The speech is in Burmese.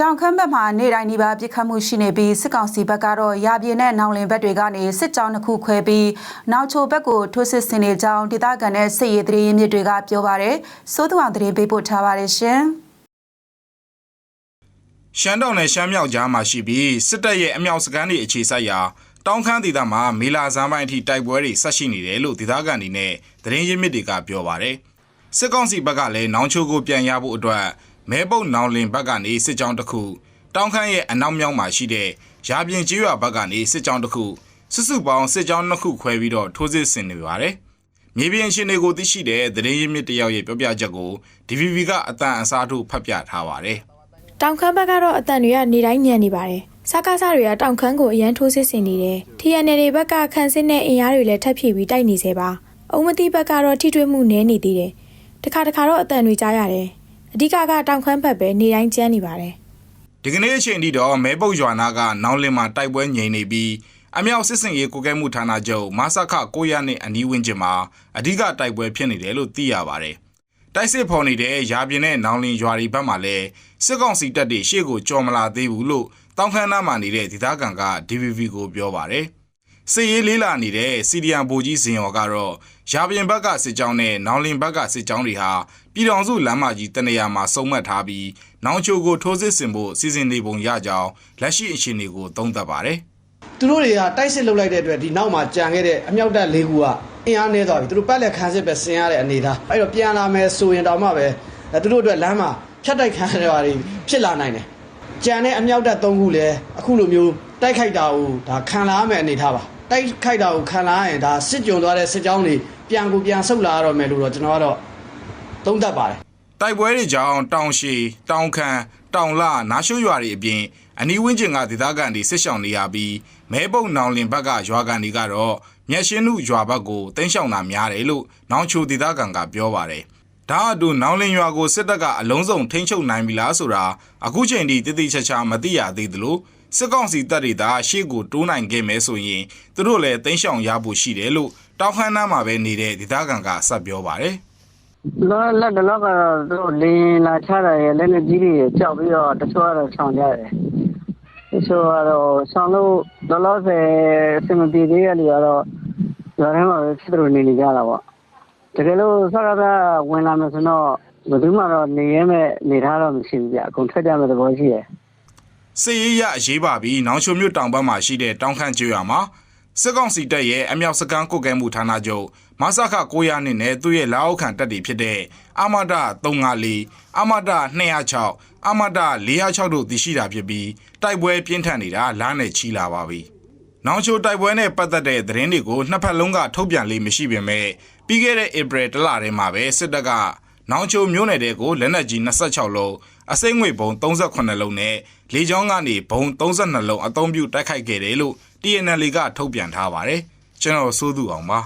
တောင်ခမ်းဘက်မှာနေတိုင်းဒီပါပြစ်ခတ်မှုရှိနေပြီးစစ်ကောင်စီဘက်ကတော့ရာပြင်းနဲ့နောင်လင်ဘက်တွေကနေစစ်ကြောင်းတစ်ခုခွဲပြီးနောက်ချိုဘက်ကိုထိုးစစ်ဆင်နေကြောင်းဒေသခံတဲ့စစ်ရေးသတင်းရင်းမြစ်တွေကပြောပါရယ်စိုးသူအောင်သတင်းပေးပို့ထားပါတယ်ရှင်ရှမ်းတောင်နဲ့ရှမ်းမြောက်ကြားမှာရှိပြီးစစ်တပ်ရဲ့အမြောက်စကမ်းတွေအခြေစိုက်ရာတောင်ခမ်းဒေသမှာမေလာဇန်းပိုင်းအထိတိုက်ပွဲတွေဆက်ရှိနေတယ်လို့ဒေသခံတွေနဲ့သတင်းရင်းမြစ်တွေကပြောပါတယ်။စစ်ကောင်စီဘက်ကလည်းနောင်ချိုကိုပြန်ရဖို့အတွက် မဲပုတ်နောင်လင်ဘက်ကနေစစ်ကြောင်းတစ်ခုတောင်ခမ်းရဲ့အနောက်မြောက်မှာရှိတဲ့ရာပြင်ကျေးရွာဘက်ကနေစစ်ကြောင်းတစ်ခုစုစုပေါင်းစစ်ကြောင်းနှစ်ခုခွဲပြီးတော့ထိုးစစ်ဆင်နေပါတယ်။မြေပြင်ရှင်တွေကိုသိရှိတဲ့သတင်းရင်းမြစ်တယောက်ရဲ့ပြောပြချက်ကို DVB ကအတန်အစားထိုးဖတ်ပြထားပါတယ်။တောင်ခမ်းဘက်ကတော့အတန်တွေကနေတိုင်းညံနေပါတယ်။စကားစားတွေကတောင်ခမ်းကိုအရန်ထိုးစစ်ဆင်နေတယ်။ TNL တွေဘက်ကခန့်စစ်နဲ့အင်အားတွေလည်းထပ်ဖြည့်ပြီးတိုက်နေစေပါ။အုံမတိဘက်ကတော့ထိတွေ့မှုနည်းနေသေးတယ်။တခါတခါတော့အတန်တွေကြားရတယ်။ အဓိကကတောင်ခမ်းဘက်ပဲနေတိုင်းကျန်းနေပါတယ်။ဒီကနေ့အချိန်ထိတော့မဲပုတ်ရွာနာကနောင်လင်မှာတိုက်ပွဲငြိမ်နေပြီးအမြောက်စစ်စင်ရေးကိုကဲမှုဌာနချုပ်မဆခ900နဲ့အနီးဝန်းကျင်မှာအဓိကတိုက်ပွဲဖြစ်နေတယ်လို့သိရပါတယ်။တိုက်စစ်ဖော်နေတဲ့ရာပြင်းနဲ့နောင်လင်ရွာတွေဘက်မှာလည်းစစ်ကောင်စီတပ်တွေရှေ့ကိုကြော်မလာသေးဘူးလို့တောင်ခမ်းနားမှာနေတဲ့ဒေသခံက DVV ကိုပြောပါတယ်။ စစ်ရေးလေးလာနေတဲ့စီဒီယန်ဗိုလ်ကြီးစင်ရော်ကတော့ရာပြင်ဘက်ကစစ်ကြောင်းနဲ့နောင်လင်ဘက်ကစစ်ကြောင်းတွေဟာပြည်တော်စုလမ်းမကြီးတနေရာမှာစုံမှတ်ထားပြီးနောင်ချိုကိုထိုးစစ်ဆင်ဖို့စီစဉ်နေပုံရကြောင်းလက်ရှိအခြေအနေကိုသုံးသပ်ပါတယ်သူတို့တွေကတိုက်စစ်လုပ်လိုက်တဲ့အတွက်ဒီနောက်မှာကြံခဲ့တဲ့အမြောက်တပ်၄ခုကအင်အားနည်းသွားပြီသူတို့ပတ်လက်ခံစစ်ပဲဆင်ရတဲ့အနေသားအဲ့တော့ပြန်လာမယ်ဆိုရင်တောင်မှပဲအဲသူတို့အတွက်လမ်းမှာဖြတ်တိုက်ခံရတာတွေဖြစ်လာနိုင်တယ်ကြံတဲ့အမြောက်တပ်၃ခုလည်းအခုလိုမျိုးတိုက်ခိုက်တာကိုဒါခံလာရမယ်အနေထားပါ တိုက်ခိုက်တာကိုခံလာရရင်ဒါစစ်ကြုံသွားတဲ့စစ်ကြောင်းတွေပြန်ကိုပြန်ဆုတ်လာရတော့မယ်လို့တော့ကျွန်တော်ကတော့သုံးသပ်ပါတယ်။တိုက်ပွဲတွေကြောင့်တောင်ရှည်တောင်ခမ်းတောင်လနားရှိုးရွာတွေအပြင်အနီးဝန်းကျင်ကဒေသခံတွေစစ်ဆောင်နေရပြီးမဲပုတ်နောင်လင်ဘက်ကရွာကန်တွေကတော့မြက်ရှင်းနုရွာဘက်ကိုတင်းရှောင်တာများတယ်လို့နောင်ချိုဒေသခံကပြောပါတယ်။ဒါအတူနောင်လင်ရွာကိုစစ်တပ်ကအလုံးစုံထိန်းချုပ်နိုင်ပြီလားဆိုတာအခုချိန်ထိတိတိကျကျမသိရသေးသလို စစ်ကောင်စီတပ်တွေသာရှေ့ကိုတိုးနိုင်ခဲ့မယ်ဆိုရင်သူတို့လည်းတင်းရှောင်ရဖို့ရှိတယ်လို့တောက်ခမ်းနားမှာပဲနေတဲ့ဒေသခံကဆက်ပြောပါတယ်။လောလက်တလောကတော့သူတို့လင်းလာချတာရဲ့လက်နဲ့ကြီးတွေကြောက်ပြီးတော့တချို့ကတော့ဆောင်ကြတယ်တချို့ကတော့ဆောင်လို့လောလောဆယ်အဆင်မပြေသေးတဲ့လူကတော့ရွာထဲမှာပဲဖြစ်တယ်လို့နေနေကြတာပေါ့တကယ်လို့ဆရာကဝင်လာမယ်ဆိုတော့ဘယ်သူမှတော့နေရဲမဲ့နေထားတော့မရှိဘူးပြအကုန်ထွက်ကြမဲ့သဘောရှိတယ် စစ်ရေးရအရေးပါပြီးနောင်ချိုမြို့တောင်ဘက်မှာရှိတဲ့တောင်ခန့်ကျွော်မှာစစ်ကောင်စီတပ်ရဲ့အမြောက်စကန်းကုတ်ကဲမှုဌာနချုပ်မဆခ900နှစ်နဲ့သူ့ရဲ့လက်အောက်ခံတပ်တွေဖြစ်တဲ့အမဒ354အမဒ206အမဒ406တို့သိရှိတာဖြစ်ပြီးတိုက်ပွဲပြင်းထန်နေတာလားနဲ့ချီလာပါပြီ။နောင်ချိုတိုက်ပွဲနဲ့ပတ်သက်တဲ့သတင်းတွေကိုနှစ်ဖက်လုံးကထုတ်ပြန်လေးမရှိပေမဲ့ပြီးခဲ့တဲ့ဧပြီတလထဲမှာပဲစစ်တပ်က နောင်ချိုမြို့နယ်တဲကိုလက်နက်ကြီး26လုံးအစိမ့်ငွေဘုံ38လုံးနဲ့လေကြောင်းကနေဘုံ32လုံးအသုံးပြုတိုက်ခိုက်ခဲ့တယ်လို့ TNL ကထုတ်ပြန်ထားပါတယ်ကျွန်တော်စိုးသူအောင်ပါ